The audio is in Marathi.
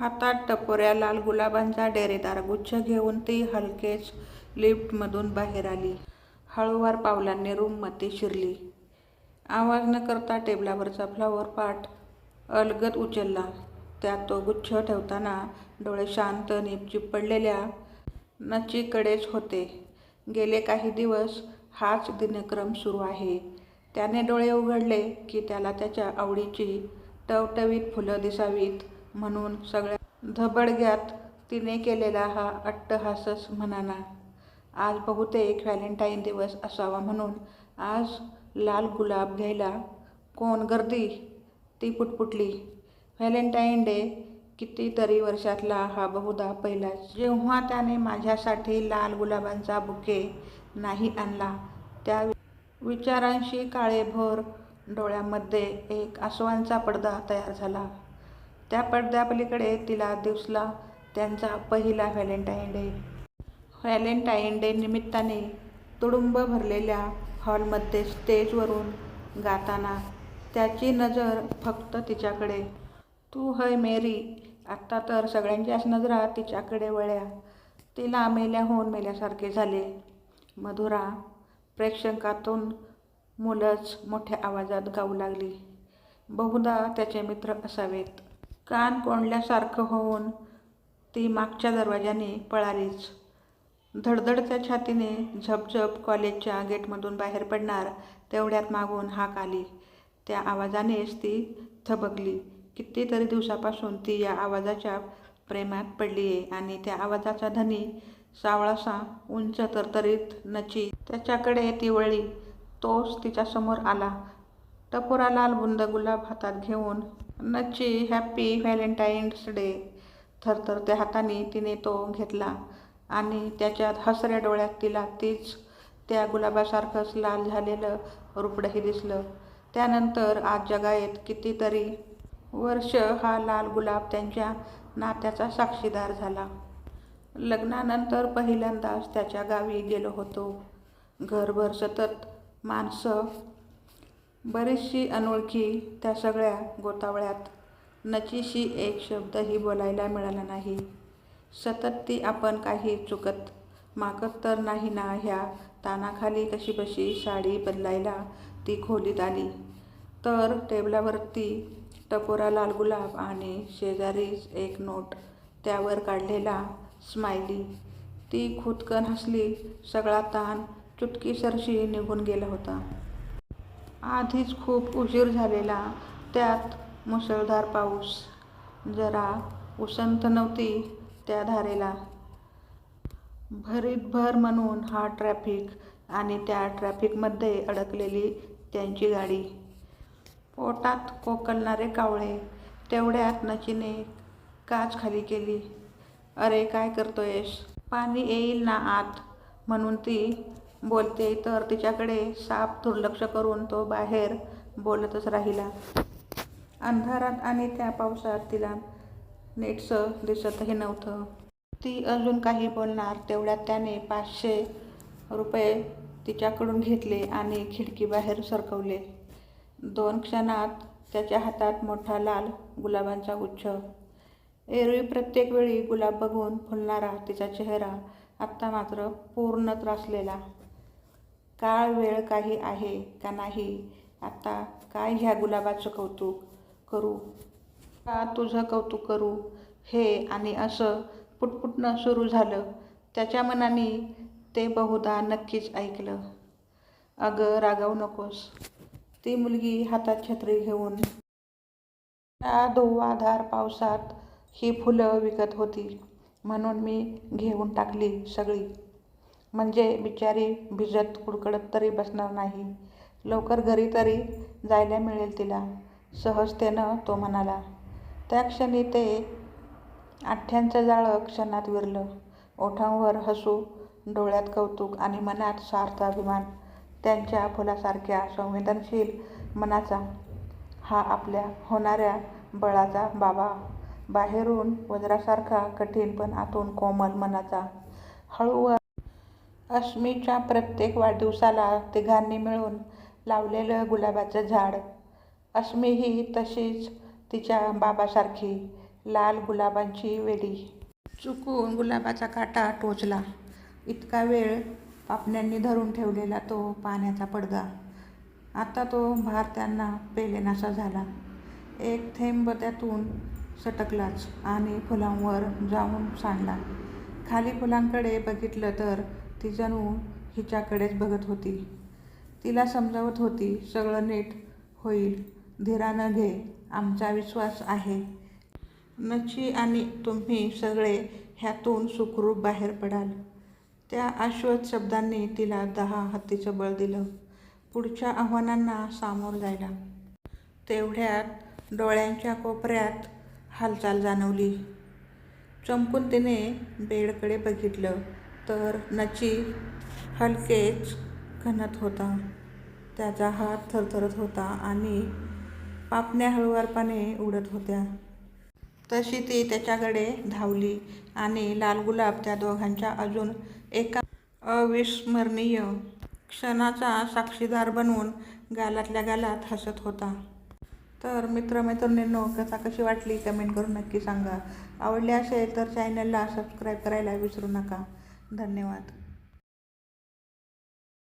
हातात टपोऱ्या लाल गुलाबांचा डेरेदार गुच्छ घेऊन ती हलकेच लिफ्टमधून बाहेर आली. हळूवार पावलांनी रूममध्ये शिरली. आवाज न करता टेबलावरचा फ्लॉवर पॉट अलगद उचलला. त्यात तो गुच्छ ठेवताना डोळे शांत निपचिप पडलेल्या नचीकडेच होते. गेले काही दिवस हाच दिनक्रम सुरू आहे. त्याने डोळे उघडले की त्याला त्याच्या आवडीची टवटवीत फुलं दिसावीत म्हणून सगळ्या धबडग्यात तिने केलेला हा अट्टहासच म्हणाना. आज बहुतेक व्हॅलेंटाईन दिवस असावा म्हणून आज लाल गुलाब घ्यायला कोण गर्दी? ती पुटपुटली. व्हॅलेंटाईन डे कितीतरी वर्षातला हा बहुधा पहिलाच जेव्हा त्याने माझ्यासाठी लाल गुलाबांचा बुके नाही आणला. त्या विचारांशी काळेभोर डोळ्यांमध्ये एक आसवांचा पडदा तयार झाला. त्या पडद्यापलीकडे तिला दिवसला त्यांचा पहिला व्हॅलेंटाईन डे. व्हॅलेंटाईन डे निमित्ताने तुडुंब भरलेल्या हॉलमध्ये स्टेजवरून गाताना त्याची नजर फक्त तिच्याकडे. तू हय मेरी! आत्ता तर सगळ्यांच्याच नजरा तिच्याकडे वळ्या तिला मेल्या होऊन मेल्यासारखे झाले. मधुरा प्रेक्षकातून मुलंच मोठ्या आवाजात गाऊ लागली. बहुधा त्याचे मित्र असावेत. कान कोंडल्यासारखं होऊन ती मागच्या दरवाजाने पळालीच. धडधडत्या छातीने झपझप कॉलेजच्या गेटमधून बाहेर पडणार तेवढ्यात मागून हाक आली. त्या आवाजानेच ती थबकली. कितीतरी दिवसापासून ती या आवाजाच्या प्रेमात पडली आहे आणि त्या आवाजाचा धनी सावळासा, उंच तरतरीत नची. त्याच्याकडे ती वळली. तोच तिच्यासमोर आला. टपोरा लाल बुंद गुलाब हातात घेऊन. नची हॅपी व्हॅलेंटाईन्स डे! थरथरत्या हाताने तिने तो घेतला आणि त्याच्या हसऱ्या डोळ्यात तिला तीच त्या गुलाबासारखंच लाल झालेलं रुपडंही दिसलं. त्यानंतर आज जगायत कितीतरी वर्ष हा लाल गुलाब त्यांच्या नात्याचा साक्षीदार झाला. लग्नानंतर पहिल्यांदाच त्याच्या गावी गेलो होतो. घरभर सतत माणसं, बरीचशी अनोळखी. त्या सगळ्या गोतावळ्यात नचीशी एक शब्दही बोलायला मिळाला नाही. सतत ती आपण काही चुकत माकत तर नाही ना ह्या तानाखाली कशीबशी साडी बदलायला ती खोलीत आली तर टेबलावरती टपोरा लाल गुलाब आणि शेजारीच एक नोट, त्यावर काढलेला स्माइली ती खुदकन हसली. सगळा ताण चुटकीसरशी निघून गेला होता. आधीच खूप उशीर झालेला. त्यात मुसळधार पाऊस. जरा उसंत नव्हती त्या धारेला. भरीत भर म्हणून हा ट्रॅफिक आणि त्या ट्रॅफिकमध्ये अडकलेली त्यांची गाडी. पोटात कोकलणारे कावळे. तेवढ्यात नचीने काच खाली केली. अरे काय करतोयस? पाणी येईल ना आत? म्हणून ती बोलते तर तिच्याकडे साप दुर्लक्ष करून तो बाहेर बोलतच राहिला. अंधारात आणि त्या पावसात तिला नेटसं दिसतही नव्हतं. ती अजून काही बोलणार तेवढ्यात त्याने पाचशे रुपये तिच्याकडून घेतले आणि खिडकीबाहेर सरकवले. दोन क्षणात त्याच्या हातात मोठा लाल गुलाबांचा गुच्छ. एरवी प्रत्येक वेळी गुलाब बघून फुलणारा तिचा चेहरा आत्ता मात्र पूर्ण त्रासलेला. काळ वेळ काही आहे का नाही? आत्ता काय ह्या गुलाबाचं कौतुक करू? का तुझं कौतुक करू? हे आणि असं पुटपुटणं सुरू झालं त्याच्या मनाने ते बहुधा नक्कीच ऐकलं. अगं रागावू नकोस. ती मुलगी हातात छत्री घेऊन. त्या धुवाधार पावसात ही फुलं विकत होती म्हणून मी घेऊन टाकली सगळी. म्हणजे बिचारी भिजत कुडकडत तरी बसणार नाही. लवकर घरी तरी जायला मिळेल तिला. सहजतेनं तो म्हणाला. त्या क्षणी ते आठ्यांचं जाळं क्षणात विरलं. ओठांवर हसू, डोळ्यात कौतुक आणि मनात सार्थ अभिमान. त्यांच्या फुलासारख्या संवेदनशील मनाचा हा आपल्या होणाऱ्या बळाचा बाबा. बाहेरून वज्रासारखा कठीण पण आतून कोमल मनाचा. हळूवार अस्मीच्या प्रत्येक वाढदिवसाला तिघांनी मिळून लावलेलं गुलाबाचं झाड. अस्मीही तशीच तिच्या बाबासारखी. लाल गुलाबांची वेली चुकून गुलाबाचा काटा टोचला इतका वेळ पापण्यांनी धरून ठेवलेला तो पाण्याचा पडदा आता तो भार त्यांना पेलेनासा झाला एक थेंब त्यातून सटकलाच आणि फुलांवर जाऊन सांडला खाली फुलांकडे बघितलं तर ती जणू हिच्याकडेच बघत होती. तिला समजावत होती सगळं नीट होईल. धीरानं घे. आमचा विश्वास आहे. नची आणि तुम्ही सगळे ह्यातून सुखरूप बाहेर पडाल. त्या आश्वत शब्दांनी तिला दहा हत्तीचं बळ दिलं. पुढच्या आव्हानांना सामोर जायला. तेवढ्यात डोळ्यांच्या कोपऱ्यात हालचाल जाणवली. चमकून तिने बेडकडे बघितलं. तर नची हलकेच खणत होता. त्याचा हात थरथरत होता आणि पापण्या हळूवारपणे उडत होत्या. तशी ती त्याच्याकडे धावली आणि लाल गुलाब त्या दोघांच्या अजून एका अविस्मरणीय क्षणाचा साक्षीदार बनवून गालातल्या गालात हसत होता. तर मित्रमैत्रिणींनो कथा कशी वाटली? कमेंट करून नक्की सांगा. आवडली असेल तर चॅनलला सबस्क्राईब करायला विसरू नका. धन्यवाद.